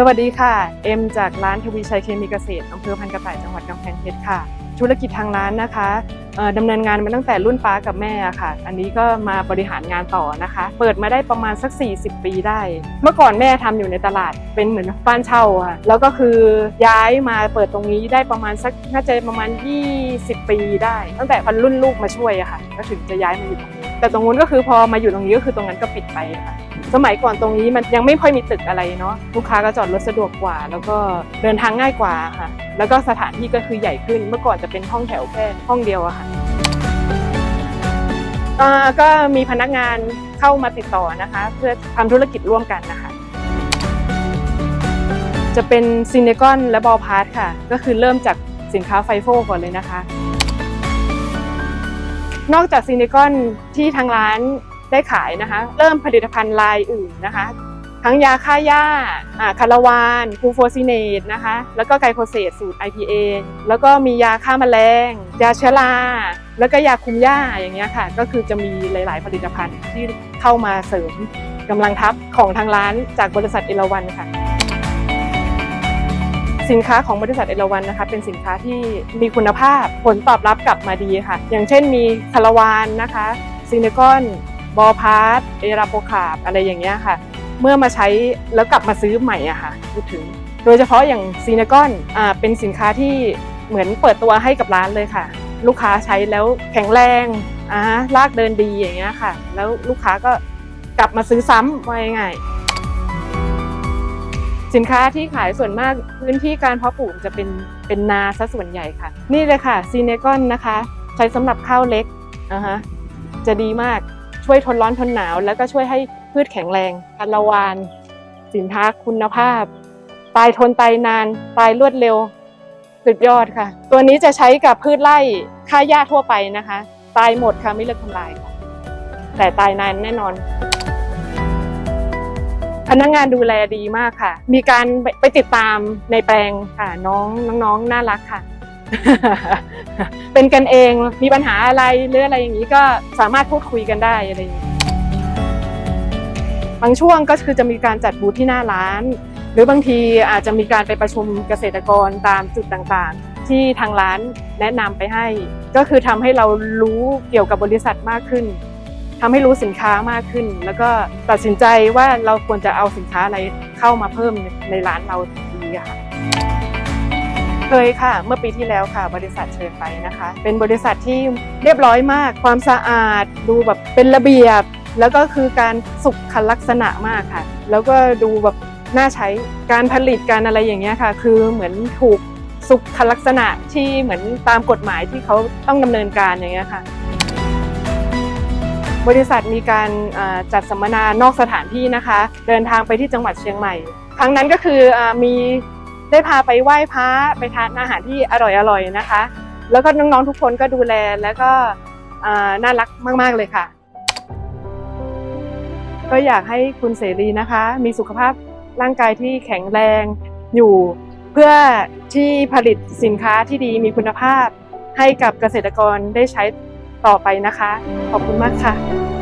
สวัสดีค่ะ เอ็มจากร้านทวีชัยเคมีเกษตรอำเภอพันกระต่ายจังหวัดกำแพงเพชรค่ะ ธุรกิจทางร้านนะคะดำเนินงานมาตั้งแต่รุ่นป้ากับแม่ค่ะ อันนี้ก็มาบริหารงานต่อนะคะ เปิดมาได้ประมาณสัก 40 ปีได้ เมื่อก่อนแม่ทำอยู่ในตลาดเป็นเหมือนบ้านเช่าค่ะ แล้วก็คือย้ายมาเปิดตรงนี้ได้ประมาณสักน่าจะประมาณ 20 ปีได้ ตั้งแต่พันรุ่นลูกมาช่วยอะค่ะ ก็ถึงจะย้ายมาอยู่ตรงนี้ แต่ตรงนู้นก็คือพอมาอยู่ตรงนี้ก็คือตรงนั้นก็ปิดไปค่ะ สมัยก่อนตรงนี้มันยังไม่ค่อยมีตึกอะไรเนาะลูกค้าก็จอดรถสะดวกกว่า แล้วก็เดินทางง่ายกว่าค่ะ แล้วก็สถานที่ก็คือใหญ่ขึ้นเมื่อก่อนจะเป็นห้องแถวแค่ห้องเดียวอะค่ะก็มีพนักงานเข้ามาติดต่อนะคะ เพื่อทำธุรกิจร่วมกันนะคะจะเป็นซินเนกอนและบอลพาร์ทค่ะ ก็คือเริ่มจากสินค้าไฟโฟก่อนเลยนะคะ นอกจากซินเนกอนที่ทางร้าน ได้ขายนะคะ เริ่มผลิตภัณฑ์ลายอื่นนะคะ ทั้งยาฆ่าหญ้าอ่าคาราวานกูโฟซิเนตนะคะ แล้วก็ไกลโคเซตสูตร IPA แล้วก็มียาฆ่าแมลง ยาเชื้อรา แล้วก็ยาคุมหญ้าอย่างเงี้ยค่ะ ก็คือจะมีหลาย ๆ ผลิตภัณฑ์ที่เข้ามาเสริมกำลังทัพของทางร้านจากบริษัทเอราวันค่ะสินค้าของบริษัทเอราวันนะคะเป็นสินค้าที่มีคุณภาพผลตอบรับกลับมาดีค่ะ อย่างเช่นมีคาราวานนะคะซินเนกอน บอพาร์ตเอราโปคาบอะไรอย่างเงี้ยค่ะ เมื่อมาใช้แล้วกลับมาซื้อใหม่อะค่ะพูดถึง โดยเฉพาะอย่างซีเนกอนอ่าเป็นสินค้าที่เหมือนเปิดตัวให้กับร้านเลยค่ะ ลูกค้าใช้แล้วแข็งแรงอ่าลากเดินดีอย่างเงี้ยค่ะ แล้วลูกค้าก็กลับมาซื้อซ้ำว่าง่ายสินค้าที่ขายส่วนมากพื้นที่การเพาะปลูกจะเป็นเป็นนาซะส่วนใหญ่ค่ะ นี่เลยค่ะซีเนกอนนะคะ ใช้สำหรับข้าวเล็กนะฮะจะดีมาก ช่วยทนร้อนทนหนาว แล้วก็ช่วยให้พืชแข็งแรงคาราวาน สินค้าคุณภาพ ตายทนตายนาน ตายรวดเร็ว สุดยอดค่ะ ตัวนี้จะใช้กับพืชไร่ค่าหญ้าทั่วไปนะคะ ตายหมดค่ะไม่เลิกทำลายค่ะแต่ตายนานแน่นอน พนักงานดูแลดีมากค่ะ มีการไปไปติดตามในแปลงค่ะน้องน้องๆน่ารักค่ะ เป็นกันเองมีปัญหาอะไรหรืออะไรอย่างนี้ก็สามารถพูดคุยกันได้อะไรอย่างนี้บางช่วงก็คือจะมีการจัดบูธที่หน้าร้าน หรือบางทีอาจจะมีการไปประชุมเกษตรกรตามจุดต่างๆ ที่ทางร้านแนะนำไปให้ ก็คือทำให้เรารู้เกี่ยวกับบริษัทมากขึ้นทำให้รู้สินค้ามากขึ้น แล้วก็ตัดสินใจว่าเราควรจะเอาสินค้าอะไรเข้ามาเพิ่มในร้านเราดีค่ะ เคยค่ะ เมื่อปีที่แล้วค่ะ บริษัทเชิญไปนะคะ เป็นบริษัทที่เรียบร้อยมาก ความสะอาดดูแบบเป็นระเบียบ แล้วก็คือการสุขลักษณะมากค่ะ แล้วก็ดูแบบน่าใช้การผลิตการอะไรอย่างเงี้ยค่ะ คือเหมือนถูกสุขลักษณะที่เหมือนตามกฎหมายที่เขาต้องดำเนินการอย่างเงี้ยค่ะ บริษัทมีการจัดสัมมนานอกสถานที่นะคะ เดินทางไปที่จังหวัดเชียงใหม่ ครั้งนั้นก็คือมี ได้พาไปไหว้พระไปทานอาหารที่อร่อยๆนะคะ แล้วก็น้องๆทุกคนก็ดูแลแล้วก็น่ารักมากๆเลยค่ะ ก็อยากให้คุณเสรีนะคะ มีสุขภาพร่างกายที่แข็งแรงอยู่ เพื่อที่ผลิตสินค้าที่ดีมีคุณภาพ ให้กับเกษตรกรได้ใช้ต่อไปนะคะ ขอบคุณมากค่ะ